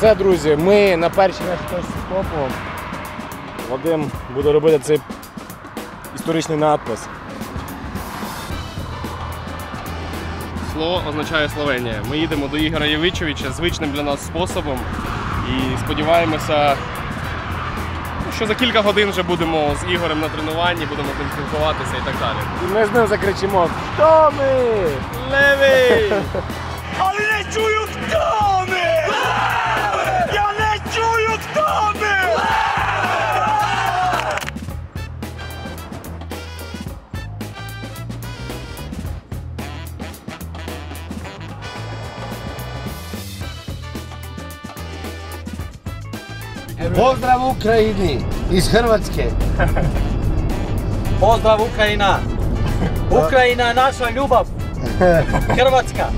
Все, друзі, ми на першій нашій точці з Поповом. Вадим буде робити цей історичний надпис. Слово означає Словенія. Ми їдемо до Ігоря Євичовича звичним для нас способом і сподіваємося, ну, що за кілька годин вже будемо з Ігорем на тренуванні, будемо з ним спілкуватися і так далі. І ми з ним закричимо Хто ми? Левий! Але не чую, Pozdrav Ukrajini iz Hrvatske. Pozdrav Ukrajina! Ukrajina je naša ljubav! Hrvatska!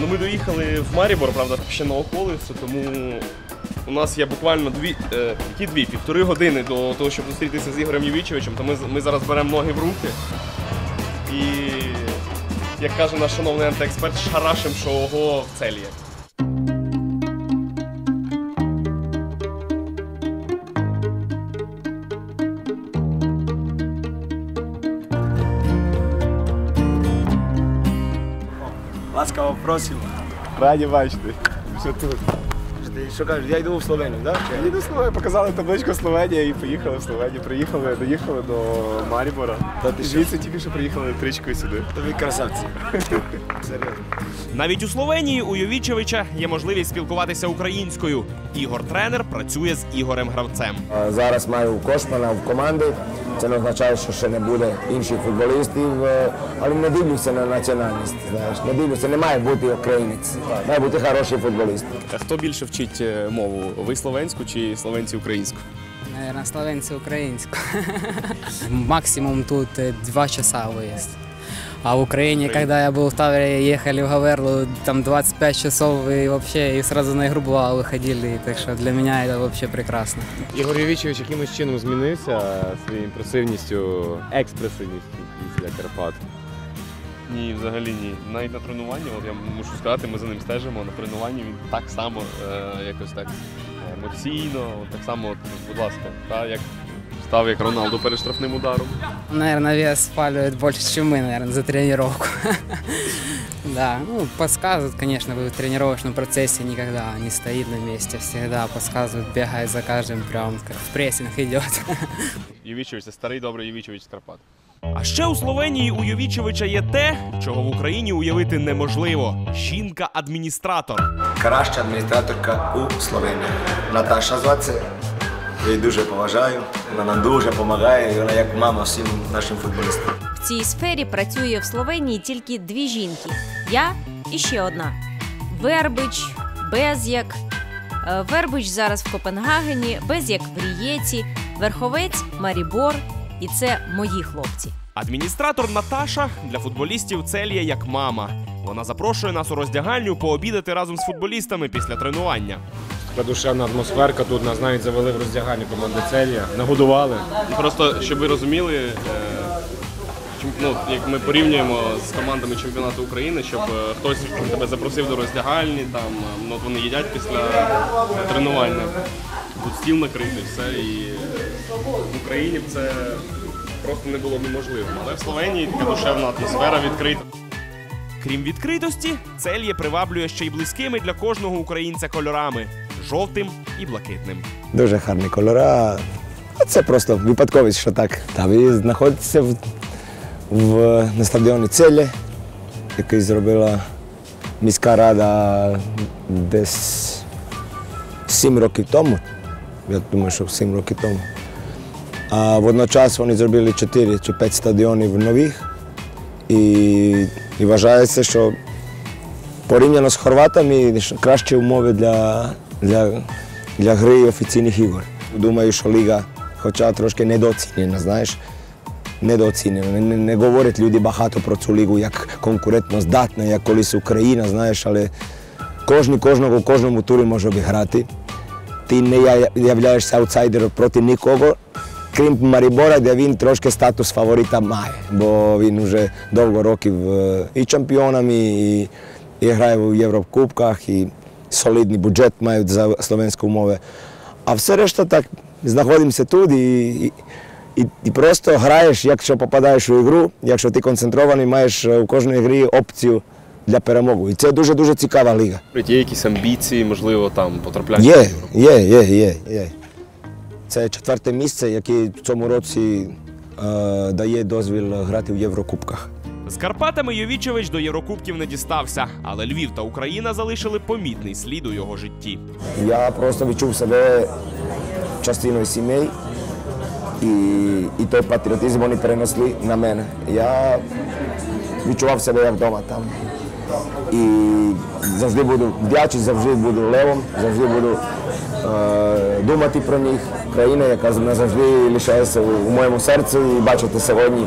Ну, ми доїхали в Марібор, правда, ще на околицю, тому у нас є буквально дві, е, які дві, півтори години до того, щоб зустрітися з Ігорем Євічовичем, то ми, ми зараз беремо ноги в руки і, як каже наш шановний антиексперт, шарашим, що ого в целі. Laskavo prosimo. Раді бачити. Що тут? Що кажеш, я йду в Словенію, так? Да? Їду в Словенію, показали табличку Словенія і поїхали в Словенію. Приїхали, доїхали до Марібора. Та ти що? Звідси тільки що приїхали електричкою сюди. Тобі красавці. Серйозно. Навіть у Словенії у Йовічевича є можливість спілкуватися українською. Ігор тренер працює з Ігорем Гравцем. Зараз маю Кошмана в команді. Це не означає, що ще не буде інших футболістів, е, але не дивлюся на національність. Знаєш, не дивлюся, не має бути українець, має бути хороший футболіст. А хто більше вчить е, мову? Ви словенську чи словенці українську? Наверное, словенцы украинскую. Максимум тут э, два часа выезд. А в Украине, когда я был в Тавре, ехали в Гаверлу, там 25 часов и вообще и сразу на игру бывало выходили. Так что для меня это вообще прекрасно. Ігор Євічович якимось чином змінився своєю імпресивністю, експресивністю після Карпат. Ні, взагалі ні. Навіть на тренуванні, от я мушу сказати, ми за ним стежимо. На тренуванні він так само е, якось так емоційно, от так само, от, будь ласка, та, як став як Роналду перед штрафним ударом. Наверное, вес спаливает больше, чем мы, наверное, за тренировку. Да, ну, подсказывают, конечно, в тренировочном процессе никогда не стоит на месте, всегда подсказывают, бегает за каждым, прям как в прессинг идет. Євічович, це старий добрий Євічович з Карпат. А ще у Словенії у Йовічевича є те, чого в Україні уявити неможливо: жінка-адміністратор. Краща адміністраторка у Словенії. Наташа зваться. Я її дуже поважаю. Вона нам дуже допомагає, і вона як мама всім нашим футболістам. В цій сфері працює в Словенії тільки дві жінки: я і ще одна. Вербич, Безяк. Е, Вербич зараз в Копенгагені, Безяк в Рієці, Верховець, Марібор. І це мої хлопці. Адміністратор Наташа для футболістів Целія як мама. Вона запрошує нас у роздягальню пообідати разом з футболістами після тренування. Така душевна атмосферка, тут нас навіть завели в роздягальню команди Целія, нагодували. Просто щоб ви розуміли, е, ну, як ми порівнюємо з командами чемпіонату України, щоб е, хтось тебе запросив до роздягальні, там е, ну, вони їдять після тренування. Тут стіл накритий, все і в Україні це просто не було неможливо. Але в Словенії така душевна атмосфера відкрита. Крім відкритості, Цельє приваблює ще й близькими для кожного українця кольорами жовтим і блакитним. Дуже гарні кольори. Це просто випадковість, що так. Та ви знаходитеся в, в, на стадіоні Целі, який зробила міська рада десь сім років тому. Я думаю, що сім років тому. А водночас вони зробили 4 чи 5 стадіонів нових. І, і вважається, що порівняно з хорватами кращі умови для, для, для гри офіційних ігор. Думаю, що ліга, хоча трошки недооцінена, знаєш, недооцінена. Не, не, говорять люди багато про цю лігу як конкурентно здатна, як колись Україна, знаєш, але кожен кожного в кожному турі може обіграти. Ти не являєшся аутсайдером проти нікого, крім Марібора, де він трошки статус фаворита має, бо він вже довго років е, і чемпіоном, і, і грає в Єврокубках, і солідний бюджет мають за словенську мову. А все решта так, знаходимося тут і, і, і, і просто граєш, якщо попадаєш у ігру, якщо ти концентрований, маєш у кожній грі опцію для перемоги. І це дуже-дуже цікава ліга. Є якісь амбіції, можливо, там потрапляння. Є, є, є, є, є. Це четверте місце, яке в цьому році е, дає дозвіл грати в Єврокубках. З Карпатами Йовічевич до Єврокубків не дістався, але Львів та Україна залишили помітний слід у його житті. Я просто відчув себе частиною сімей, і, і той патріотизм вони перенесли на мене. Я відчував себе як вдома там. І завжди буду вдячний, завжди буду левом, завжди буду е, думати про них. Країна, яка назавжди лишається у, моєму серці і бачити сьогодні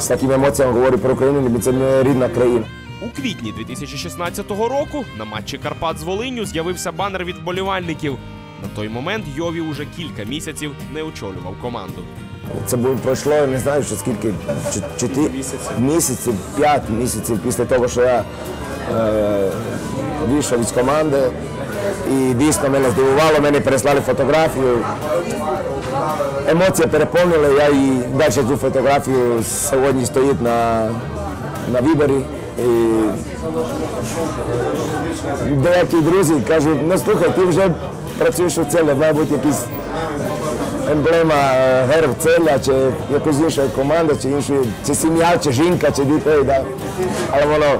з такими емоціями говорю про Україну, бо це моя рідна країна. У квітні 2016 року на матчі Карпат з Волинню з'явився банер від вболівальників. На той момент Йові уже кілька місяців не очолював команду. Це було пройшло, я не знаю, що скільки чо- чотири місяців, п'ять місяців після того, що я е, вийшов із команди. І дійсно мене здивувало, мені переслали фотографію. Емоції переповнили, я і далі цю фотографію сьогодні стоїть на, на виборі. І деякі друзі кажуть, ну слухай, ти вже працюєш у целі, має бути якийсь емблема е, герб целя, чи якоїсь іншої команди, чи іншої, чи сім'я, чи жінка, чи дітей. Да? Але воно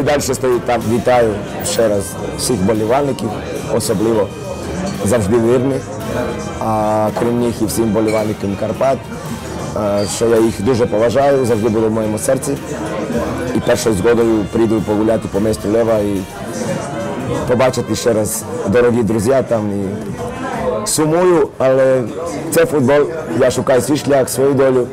і далі стоїть там. Вітаю ще раз всіх болівальників, особливо завжди вірні. А крім них і всім болівальникам Карпат, що я їх дуже поважаю, завжди були в моєму серці. І першою згодою прийду погуляти по місту Лева і побачити ще раз дорогі друзі там. І сумую, але це футбол. Я шукаю свій шлях, свою долю.